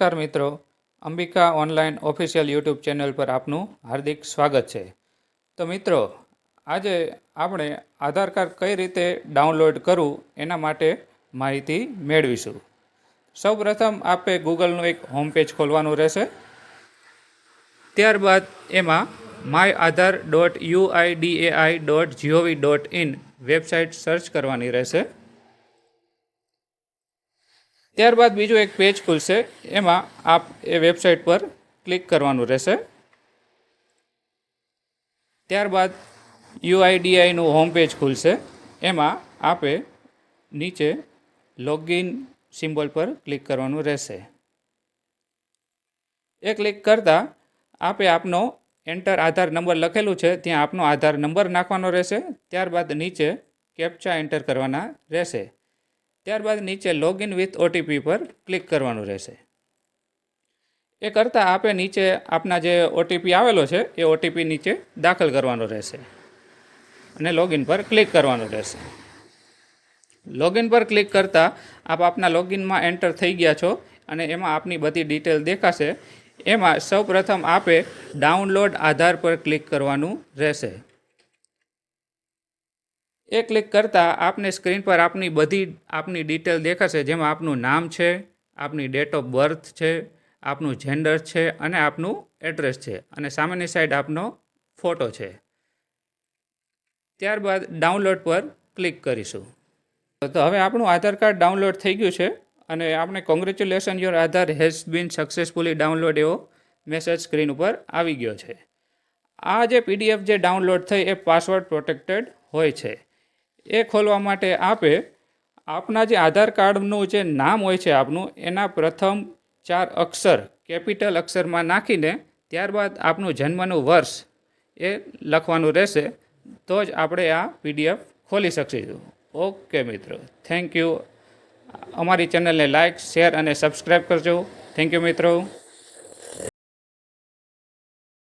નમસ્કાર મિત્રો. Ambika online official YouTube channel પર આપનું હાર્દિક સ્વાગત છે. તો મિત્રો, આજે આપણે આધાર કાર્ડ કઈ રીતે ડાઉનલોડ કરવું એના માટે માહિતી મેળવીશું. સૌપ્રથમ આપે ગૂગલનું એક હોમ પેજ ખોલવાનું રહેશે. ત્યારબાદ એમાં my Aadhaar dot UIDAI dot GOV dot in website search કરવાની રહેશે. ત્યારબાદ બીજું એક પેજ ખુલશે. એમાં આપ એ વેબસાઇટ પર ક્લિક કરવાનું રહેશે. ત્યારબાદ યુઆઈડીઆઈનું હોમ પેજ ખુલશે. એમાં આપે નીચે લોગિન સિમ્બોલ પર ક્લિક કરવાનું રહેશે. એ ક્લિક કરતાં આપે આપનો એન્ટર આધાર નંબર લખેલું છે, ત્યાં આપનો આધાર નંબર નાખવાનો રહેશે. ત્યારબાદ નીચે કેપ્ચા એન્ટર કરવાના રહેશે. ત્યારબાદ નીચે લોગિન વિથ ઓટીપી પર ક્લિક કરવાનું રહેશે. એ કરતાં આપે નીચે આપના જે ઓટીપી આવેલો છે, એ ઓટીપી નીચે દાખલ કરવાનો રહેશે. અને લોગિન પર ક્લિક કરવાનું રહેશે. લોગિન પર ક્લિક કરતાં આપ આપના લોગિનમાં એન્ટર થઈ ગયા છો અને એમાં આપની બધી ડિટેલ દેખાશે. એમાં સૌપ્રથમ આપે ડાઉનલોડ આધાર પર ક્લિક કરવાનું રહેશે. એ ક્લિક કરતાં આપને સ્ક્રીન પર આપની બધી આપની ડિટેલ દેખાશે. જેમાં આપનું નામ છે, આપની ડેટ ઓફ બર્થ છે, આપનું જેન્ડર છે અને આપનું એડ્રેસ છે. અને સામેની સાઈડ આપનો ફોટો છે. ત્યારબાદ ડાઉનલોડ પર ક્લિક કરીશું. તો હવે આપણું આધાર કાર્ડ ડાઉનલોડ થઈ ગયું છે અને આપણે congratulation your Aadhaar has been successfully download એવો મેસેજ સ્ક્રીન ઉપર આવી ગયો છે. આ જે પીડીએફ જે ડાઉનલોડ થઈ એ પાસવર્ડ પ્રોટેક્ટેડ હોય છે. એ ખોલવા માટે આપે આપના જે આધાર કાર્ડનું જે નામ હોય છે આપનું, એના પ્રથમ ચાર અક્ષર કેપિટલ અક્ષરમાં નાખીને ત્યારબાદ આપનું જન્મનું વર્ષ એ લખવાનું રહેશે. તો જ આપણે આ પીડીએફ ખોલી શકીશું. ઓકે મિત્રો, થેન્ક યુ. અમારી ચેનલને લાઇક શેર અને સબસ્ક્રાઈબ કરજો. થેન્ક યુ મિત્રો.